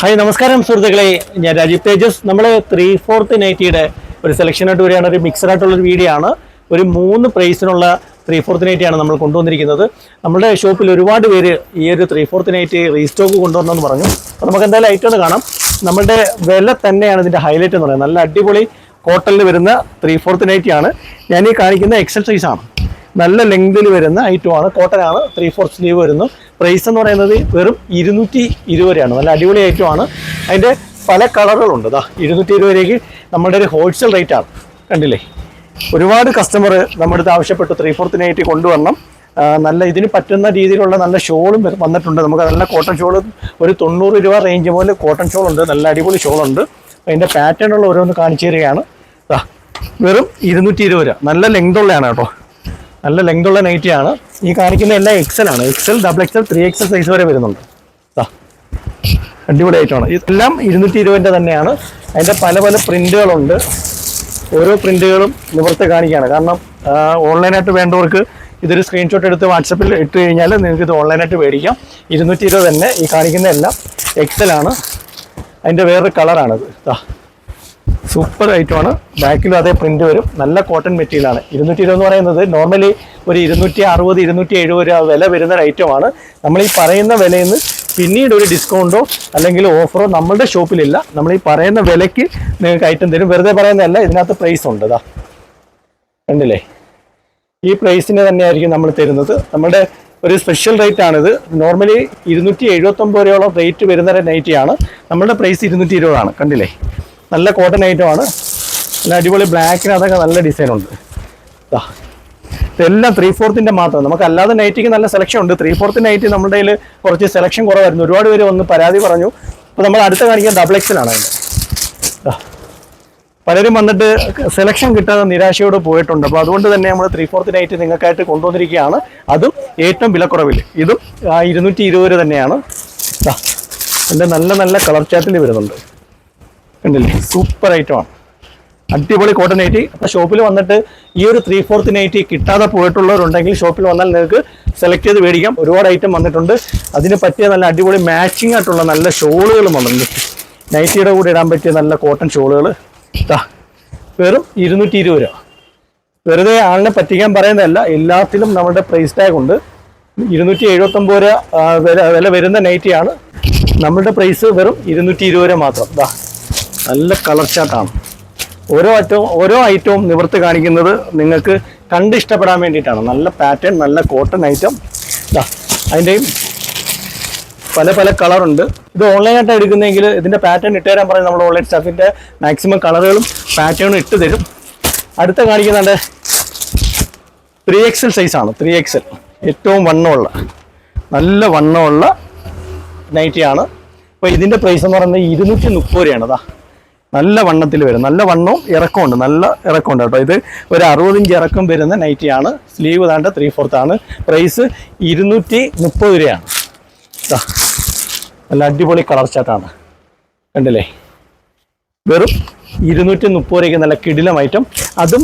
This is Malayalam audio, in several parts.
ഹായ് നമസ്കാരം സുഹൃത്തുക്കളെ. ഞാൻ രാജീവ് തേജസ്. നമ്മൾ ത്രീ ഫോർത്ത് നൈറ്റിയുടെ ഒരു സെലക്ഷൻ ആയിട്ട് വരികയാണ്. ഒരു മിക്സഡ് ആയിട്ടുള്ള ഒരു വീഡിയോ ആണ്. ഒരു മൂന്ന് പ്രൈസിനുള്ള ത്രീ ഫോർത്ത് നൈറ്റിയാണ് നമ്മൾ കൊണ്ടുവന്നിരിക്കുന്നത്. നമ്മുടെ ഷോപ്പിൽ ഒരുപാട് പേര് ഈ ഒരു ത്രീ ഫോർത്ത് നൈറ്റ് റീസ്റ്റോക്ക് കൊണ്ടുവരണമെന്ന് പറഞ്ഞു. അപ്പോൾ നമുക്ക് എന്തായാലും ഐറ്റം കാണാം. നമ്മുടെ വില തന്നെയാണ് ഇതിന്റെ ഹൈലൈറ്റ് എന്ന് പറയുന്നത്. നല്ല അടിപൊളി കോട്ടണിൽ വരുന്ന ത്രീ ഫോർത്ത് നൈറ്റിയാണ് ഞാൻ ഈ കാണിക്കുന്ന എക്സൽ സൈസാണ് നല്ല ലെങ്തിൽ വരുന്ന ഐറ്റമാണ് കോട്ടനാണ് ത്രീ ഫോർത്ത് സ്ലീവ് വരുന്നു. പ്രൈസ് എന്ന് പറയുന്നത് വെറും ഇരുന്നൂറ്റി ഇരുപത് രൂപയാണ്. നല്ല അടിപൊളി ഐറ്റമാണ് അതിന്റെ പല കളറുകളുണ്ട് അതാ ഇരുന്നൂറ്റി ഇരുപത് രൂപയ്ക്ക് നമ്മുടെ ഒരു ഹോൾസെയിൽ റേറ്റ് ആണ്. കണ്ടില്ലേ? ഒരുപാട് കസ്റ്റമർ നമ്മുടെ അടുത്ത് ആവശ്യപ്പെട്ടു ത്രീ ഫോർത്ത് നൈറ്റ് കൊണ്ടുവരണം. നല്ല ഇതിന് പറ്റുന്ന രീതിയിലുള്ള നല്ല ഷോളും വന്നിട്ടുണ്ട്. നമുക്ക് നല്ല കോട്ടൺ ഷോൾ ഒരു തൊണ്ണൂറ് രൂപ റേഞ്ച് പോലെ കോട്ടൺ ഷോൾ ഉണ്ട്. നല്ല അടിപൊളി ഷോളുണ്ട് അതിന്റെ പാറ്റേൺ ഉള്ള ഓരോന്ന് കാണിച്ചു തരികയാണ്. വെറും ഇരുന്നൂറ്റി ഇരുപത് രൂപ. നല്ല ലെങ്ത് ഉള്ളതാണ് കേട്ടോ. നല്ല ലെങ്ത് ഉള്ള നൈറ്റി ആണ്. ഈ കാണിക്കുന്ന എല്ലാം എക്സൽ ആണ്. XL double XL three XL size വരെ വരുന്നുണ്ട്. ദാ അടിപൊളി ആയിട്ടാണ് ഇതെല്ലാം ഇരുന്നൂറ്റി ഇരുപതിന്റെ തന്നെയാണ്. അതിന്റെ പല പല പ്രിന്റുകളുണ്ട് ഓരോ പ്രിന്റുകളും നിവർത്തി കാണിക്കുകയാണ്. കാരണം ഓൺലൈനായിട്ട് വേണ്ടവർക്ക് ഇതൊരു സ്ക്രീൻഷോട്ട് എടുത്ത് വാട്സപ്പിൽ ഇട്ട് കഴിഞ്ഞാൽ നിങ്ങൾക്ക് ഇത് ഓൺലൈനായിട്ട് മേടിക്കാം. ഇരുന്നൂറ്റി ഇരുപത് തന്നെ ഈ കാണിക്കുന്ന എല്ലാം എക്സലാണ് അതിന്റെ വേറൊരു കളറാണിത് ദാ സൂപ്പർ ഐറ്റമാണ് ബാക്കിലും അതേ പ്രിന്റ് വരും. നല്ല കോട്ടൺ മെറ്റീരിയലാണ് ഇരുന്നൂറ്റി ഇരുപത് എന്ന് പറയുന്നത് നോർമലി ഒരു ഇരുന്നൂറ്റി അറുപത് ഇരുന്നൂറ്റി എഴുപത് രൂപ വില വരുന്ന ഒരു ഐറ്റമാണ് നമ്മൾ ഈ പറയുന്ന വിലയിൽ നിന്ന് പിന്നീട് ഒരു ഡിസ്കൗണ്ടോ അല്ലെങ്കിൽ ഓഫറോ നമ്മളുടെ ഷോപ്പിലില്ല നമ്മൾ ഈ പറയുന്ന വിലയ്ക്ക് നിങ്ങൾക്ക് ഐറ്റം തരും. വെറുതെ പറയുന്നതല്ല ഇതിനകത്ത് പ്രൈസ് ഉണ്ട് ഇതാ കണ്ടില്ലേ? ഈ പ്രൈസിന് തന്നെയായിരിക്കും നമ്മൾ തരുന്നത്. നമ്മുടെ ഒരു സ്പെഷ്യൽ റേറ്റ് ആണിത്. നോർമലി ഇരുന്നൂറ്റി എഴുപത്തൊമ്പത് രൂപയോളം റേറ്റ് വരുന്ന നൈറ്റിയാണ് നമ്മുടെ പ്രൈസ് ഇരുന്നൂറ്റി ഇരുപതാണ് കണ്ടില്ലേ? നല്ല കോട്ടൺ ഐറ്റമാണ് നല്ല അടിപൊളി ബ്ലാക്കിന് അതൊക്കെ നല്ല ഡിസൈൻ ഉണ്ട്. ഇതെല്ലാം ത്രീ ഫോർത്തിന്റെ മാത്രം. നമുക്ക് അല്ലാതെ നൈറ്റിക്ക് നല്ല സെലക്ഷൻ ഉണ്ട്. ത്രീ ഫോർത്ത് നൈറ്റ് നമ്മുടെ കയ്യിൽ കുറച്ച് സെലക്ഷൻ കുറവായിരുന്നു. ഒരുപാട് പേര് വന്ന് പരാതി പറഞ്ഞു. അപ്പോൾ നമ്മൾ അടുത്ത കാണിക്കാൻ ഡബിൾ എക്സിലാണ് അതിന്റെ. പലരും വന്നിട്ട് സെലക്ഷൻ കിട്ടാതെ നിരാശയോട് പോയിട്ടുണ്ട്. അപ്പോൾ അതുകൊണ്ട് തന്നെ നമ്മൾ ത്രീ ഫോർത്ത് നൈറ്റ് നിങ്ങൾക്കായിട്ട് കൊണ്ടുവന്നിരിക്കുകയാണ്. അതും ഏറ്റവും വിലക്കുറവിൽ ഇതും ഇരുന്നൂറ്റി ഇരുപത് രൂപ തന്നെയാണ്. എന്റെ നല്ല നല്ല കളർ ചാറ്റിൽ വരുന്നുണ്ട്. കണ്ടില്ലേ? സൂപ്പർ ഐറ്റമാണ് അടിപൊളി കോട്ടൺ നൈറ്റി അപ്പോൾ ഷോപ്പിൽ വന്നിട്ട് ഈ ഒരു ത്രീ ഫോർത്ത് നൈറ്റി കിട്ടാതെ പോയിട്ടുള്ളവരുണ്ടെങ്കിൽ ഷോപ്പിൽ വന്നാൽ നിങ്ങൾക്ക് സെലക്ട് ചെയ്ത് മേടിക്കാം. ഒരുപാട് ഐറ്റം വന്നിട്ടുണ്ട്. അതിന് പറ്റിയ നല്ല അടിപൊളി മാച്ചിങ് ആയിട്ടുള്ള നല്ല ഷോളുകളും വന്നിട്ടുണ്ട്. നൈറ്റിയുടെ കൂടെ ഇടാൻ പറ്റിയ നല്ല കോട്ടൺ ഷോളുകൾ. വെറും ഇരുന്നൂറ്റി ഇരുപത് രൂപ. വെറുതെ ആളിനെ പറ്റിക്കാൻ പറയുന്നതല്ല എല്ലാത്തിലും നമ്മുടെ പ്രൈസ് ടാഗ് ഉണ്ട്. ഇരുന്നൂറ്റി എഴുപത്തൊമ്പത് രൂപ വില വരുന്ന നൈറ്റിയാണ് നമ്മുടെ പ്രൈസ് വെറും ഇരുന്നൂറ്റി ഇരുപത് രൂപ മാത്രം. ഇതാ നല്ല കളർ ചാർട്ടാണ് ഓരോ ഐറ്റവും ഓരോ ഐറ്റവും നിവർത്തി കാണിക്കുന്നത് നിങ്ങൾക്ക് കണ്ട് ഇഷ്ടപ്പെടാൻ വേണ്ടിയിട്ടാണ്. നല്ല പാറ്റേൺ നല്ല കോട്ടൺ ഐറ്റം അതിന്റെയും പല പല കളറുണ്ട് ഇത് ഓൺലൈനായിട്ട് എടുക്കുന്നെങ്കിൽ ഇതിന്റെ പാറ്റേൺ ഇട്ട് തരാൻ പറയും നമ്മൾ ഓൺലൈൻ സ്റ്റാഫിന്റെ മാക്സിമം കളറുകളും പാറ്റേണും ഇട്ട് തരും. അടുത്ത കാണിക്കുന്നുണ്ട്. ത്രീ എക്സൽ സൈസാണ് ത്രീ എക്സൽ ഏറ്റവും വണ്ണമുള്ള നല്ല വണ്ണമുള്ള നൈറ്റിയാണ് അപ്പോൾ ഇതിന്റെ പ്രൈസ് എന്ന് പറയുന്നത് ഇരുന്നൂറ്റി മുപ്പത് രൂപയാണ്. അതാ നല്ല വണ്ണത്തിൽ വരും. നല്ല വണ്ണവും ഇറക്കമുണ്ട് നല്ല ഇറക്കമുണ്ട് കേട്ടോ. ഇത് ഒരു അറുപതിഞ്ച് ഇറക്കം വരുന്ന നൈറ്റിയാണ്. സ്ലീവ് താണ്ട് ത്രീ ഫോർത്ത് ആണ്. പ്രൈസ് ഇരുന്നൂറ്റി മുപ്പത് രൂപയാണ് നല്ല അടിപൊളി കളർ ചാട്ടാണ് കണ്ടില്ലേ? വെറും ഇരുന്നൂറ്റി മുപ്പത് രൂപയ്ക്ക് നല്ല കിടിലം ഐറ്റം അതും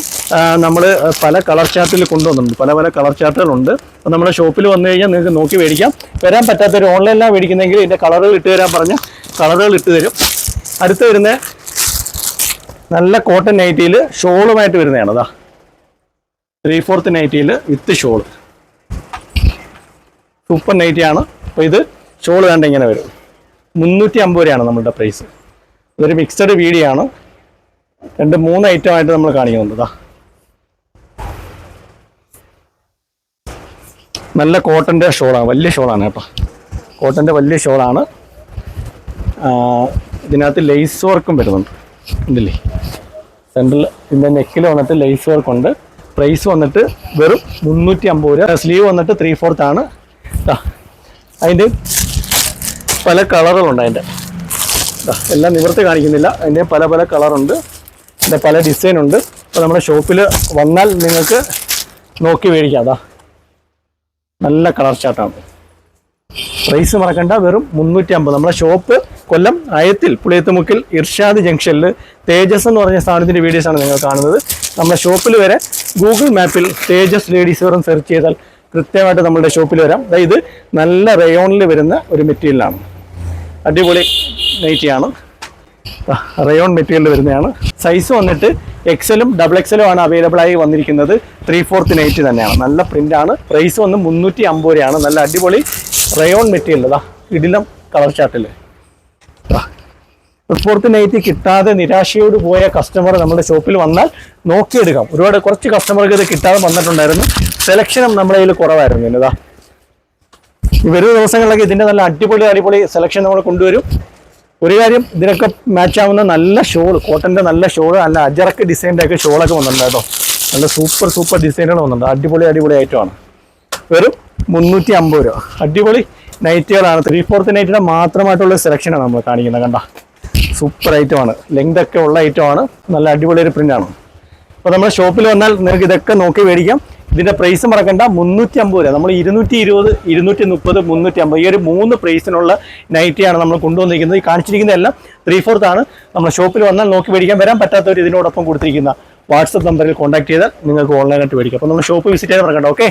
നമ്മൾ പല കളർ ചാർട്ടിൽ കൊണ്ടുവന്നിട്ടുണ്ട്. പല പല കളർ ചാർട്ടുകളുണ്ട് അപ്പോൾ നമ്മുടെ ഷോപ്പിൽ വന്നു കഴിഞ്ഞാൽ നിങ്ങൾക്ക് നോക്കി മേടിക്കാം. വരാൻ പറ്റാത്തൊരു ഓൺലൈനിലാണ് മേടിക്കുന്നതെങ്കിൽ ഇതിന്റെ കളറുകൾ ഇട്ട് തരാൻ പറഞ്ഞ കളറുകൾ ഇട്ട് തരും. അടുത്ത് വരുന്ന നല്ല കോട്ടൺ നൈറ്റിയിൽ ഷോളുമായിട്ട് വരുന്നതാണ് അതാ ത്രീ ഫോർത്ത് നൈറ്റിയിൽ വിത്ത് ഷോൾ സൂപ്പർ നൈറ്റിയാണ് അപ്പോൾ ഇത് ഷോൾ കണ്ട് ഇങ്ങനെ വരും. മുന്നൂറ്റി അമ്പത് രൂപയാണ് നമ്മളുടെ പ്രൈസ് ഇതൊരു മിക്സഡ് വീഡിയോ ആണ് രണ്ട് മൂന്ന് ഐറ്റം ആയിട്ട് നമ്മൾ കാണിക്കുന്നുണ്ട് ഇതാ നല്ല കോട്ടന്റെ ഷോളാണ് വലിയ ഷോളാണ് കേട്ടോ. കോട്ടന്റെ വലിയ ഷോളാണ്. ഇതിനകത്ത് ലേസ് വർക്കും വരുന്നുണ്ട്. ഉണ്ടല്ലേ സെൻട്രൽ ഇതിന്റെ നെക്കിൽ വന്നിട്ട് ലേസ് വർക്ക് ഉണ്ട്. പ്രൈസ് വന്നിട്ട് വെറും മുന്നൂറ്റി അമ്പത് രൂപ. സ്ലീവ് വന്നിട്ട് ത്രീ ഫോർത്ത് ആണ് അതിന്റെ പല കളറുകളുണ്ട് അതിന്റെ എല്ലാം നിവർത്തി കാണിക്കുന്നില്ല. അതിന്റെ പല പല കളറുണ്ട് അതിന്റെ പല ഡിസൈൻ ഉണ്ട്. അപ്പോൾ നമ്മുടെ ഷോപ്പിൽ വന്നാൽ നിങ്ങൾക്ക് നോക്കി മേടിക്കാം. അതാ നല്ല കളർ ചാർട്ടാണ് പ്രൈസ് മറക്കണ്ട. വെറും മുന്നൂറ്റി അമ്പത് നമ്മുടെ ഷോപ്പ് കൊല്ലം അയത്തിൽ പുളിയത്തുമുക്കിൽ ഇർഷാദ് ജംഗ്ഷനിൽ തേജസ് എന്ന് പറഞ്ഞ സ്ഥാനത്തിന്റെ ആണ് നിങ്ങൾ കാണുന്നത്. നമ്മുടെ ഷോപ്പിൽ വരെ ഗൂഗിൾ മാപ്പിൽ തേജസ് ലേഡീസ് വെറും സെർച്ച് ചെയ്താൽ കൃത്യമായിട്ട് നമ്മുടെ ഷോപ്പിൽ വരാം. അതായത് നല്ല റയോണിൽ വരുന്ന ഒരു മെറ്റീരിയലാണ് അടിപൊളി നൈറ്റിയാണ് റയോൺ മെറ്റീരിയൽ വരുന്നതാണ്. സൈസ് വന്നിട്ട് എക്സലും ഡബിൾ എക്സലും ആണ് അവൈലബിൾ ആയി വന്നിരിക്കുന്നത്. ത്രീ ഫോർത്ത് നൈറ്റ് തന്നെയാണ്. നല്ല പ്രിന്റ് ആണ്. പ്രൈസ് വന്ന് മുന്നൂറ്റി അമ്പത് രൂപയാണ്. നല്ല അടിപൊളി റയോൺ മെറ്റീരിയൽ അതാ ഇടിലം കളർ ചാർട്ടിൽ ഫോർത്ത് നൈറ്റ് കിട്ടാതെ നിരാശയോട് പോയ കസ്റ്റമർ നമ്മുടെ ഷോപ്പിൽ വന്നാൽ നോക്കിയെടുക്കാം. ഒരുപാട് കുറച്ച് കസ്റ്റമർക്ക് ഇത് കിട്ടാതെ വന്നിട്ടുണ്ടായിരുന്നു. സെലക്ഷനും നമ്മുടെ കയ്യിൽ കുറവായിരുന്നു. ഈ വരുന്ന ദിവസങ്ങളിലൊക്കെ ഇതിന്റെ നല്ല അടിപൊളി അടിപൊളി സെലക്ഷൻ നമ്മൾ കൊണ്ടുവരും. ഒരു കാര്യം ഇതിനൊക്കെ മാച്ച് ആവുന്ന നല്ല ഷോൾ കോട്ടന്റെ നല്ല ഷോൾ നല്ല അജറക്ക് ഡിസൈന്റെ ഒക്കെ ഷോളൊക്കെ വന്നിട്ടുണ്ട് കേട്ടോ. നല്ല സൂപ്പർ സൂപ്പർ ഡിസൈനുകൾ വന്നിട്ടുണ്ട്. അടിപൊളി അടിപൊളി ഐറ്റമാണ് വെറും മുന്നൂറ്റി അമ്പത് രൂപ. അടിപൊളി നൈറ്റുകളാണ് ത്രീ ഫോർത്ത് നൈറ്റിയുടെ മാത്രമായിട്ടുള്ള സെലക്ഷനാണ് നമ്മൾ കാണിക്കുന്നത്. കണ്ട? സൂപ്പർ ഐറ്റം ആണ്. ലെങ്ത് ഒക്കെ ഉള്ള ഐറ്റം ആണ്. നല്ല അടിപൊളി ഒരു ആണ്. അപ്പോൾ നമ്മുടെ ഷോപ്പിൽ വന്നാൽ നിങ്ങൾക്ക് ഇതൊക്കെ നോക്കി മേടിക്കാം. ഇതിന്റെ പ്രൈസ് മറക്കണ്ട. മുന്നൂറ്റി അമ്പത് രൂപ. നമ്മൾ ഇരുന്നൂറ്റി ഇരുപത് ഇരുന്നൂറ്റി മുപ്പത് മുന്നൂറ്റി അമ്പത് ഈ ഒരു മൂന്ന് പ്രൈസിനുള്ള നൈറ്റിയാണ് നമ്മൾ കൊണ്ടുവന്നിരിക്കുന്നത്. ഈ കാണിച്ചിരിക്കുന്നതെല്ലാം ത്രീ ഫോർത്ത് ആണ്. നമ്മൾ ഷോപ്പിൽ വന്നാൽ നോക്കി മേടിക്കാൻ വരാൻ പറ്റാത്തവർ ഇതിനോടൊപ്പം കൊടുത്തിരിക്കുന്ന വാട്സപ്പ് നമ്പറിൽ കോൺടാക്ട് ചെയ്താൽ നിങ്ങൾക്ക് ഓൺലൈനായിട്ട് മേടിക്കാം. അപ്പോൾ നമ്മൾ ഷോപ്പ് വിസിറ്റ് ചെയ്യാൻ മറക്കണ്ട. ഓക്കെ